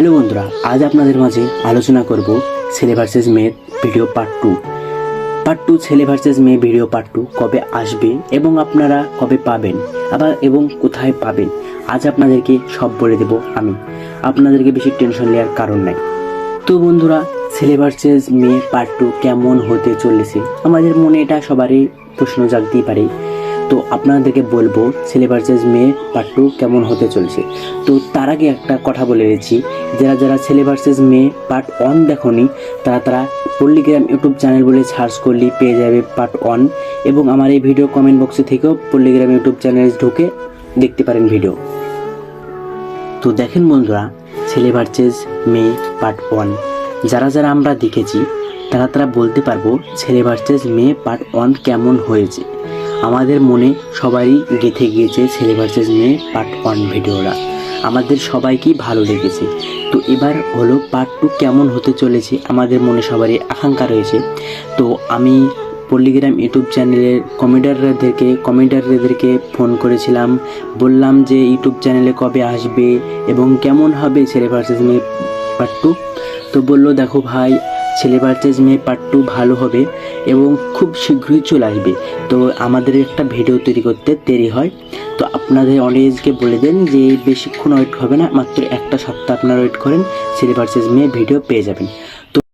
Hello বন্ধুরা, আজ আপনাদের মাঝে আলোচনা করব ছেলে ভার্সেস মেয়ের video part two part two ছেলে ভার্সেস মেয়ে ভিডিও পার্ট টু কবে আসবে এবং আপনারা কবে পাবেন, আবার এবং কোথায় পাবেন, আজ আপনাদেরকে সব বলে দেব আমি। আপনাদেরকে বেশি টেনশন নেওয়ার কারণ নাই। তো বন্ধুরা, ছেলে ভার্সেস মেয়ে পার্ট টু কেমন হতে চলেছে? আমাদের মনে এটা সবারই প্রশ্ন জাগতেই পারে। তো আপনাদেরকে বলব ছেলে ভার্সেস মেয়ে পার্ট টু কেমন হতে চলছে? তো তার আগে একটা কথা বলে রেখেছি যারা যারা ছেলে ভার্সেস মেয়ে পার্ট ওয়ান দেখনি, তারা তারা পল্লিগ্রাম ইউটিউব চ্যানেল বলে সার্চ করলেই পেয়ে যাবে পার্ট ওয়ান এবং আমার এই ভিডিও কমেন্ট বক্সে থেকেও পল্লিগ্রাম ইউটিউব চ্যানেলে ঢুকে দেখতে পারেন ভিডিও তো দেখেন বন্ধুরা ছেলে ভার্সেস মেয়ে পার্ট ওয়ান যারা যারা আমরা দেখেছি, তারা তারা বলতে পারব ছেলে ভার্সেস মেয়ে পার্ট ওয়ান কেমন হয়েছে। আমাদের মনে সবারই গেঁথে গিয়েছে ছেলে ভার্সেস মেয়ে পার্ট ওয়ান ভিডিওটা। আমাদের সবাইকেই ভালো লেগেছে। তো এবার হলো পার্ট টু কেমন হতে চলেছে আমাদের মনে সবারই আকাঙ্ক্ষা রয়েছে। তো আমি পল্লিগ্রাম ইউটিউব চ্যানেলের কমেন্টারদেরকে কমেন্টারদেরকে ফোন করেছিলাম। বললাম যে ইউটিউব চ্যানেলে কবে আসবে এবং কেমন হবে ছেলে ভার্সেস মেয়ে পার্ট টু তো বলল, দেখো ভাই ছেলে ভার্সেস মেয়ে পার্ট টু ভালো হবে এবং খুব শীঘ্রই চলে আসবে। তো আমাদের একটা ভিডিও তৈরি করতে দেরি হয়। তো আপনাদের অডিয়েন্সকে বলে দেন যে বেশিক্ষণ ওয়েট হবে না, মাত্র একটা সপ্তাহ আপনারা ওয়েট করেন সিলেবাসেস মেয়ে ভিডিও পেয়ে যাবেন।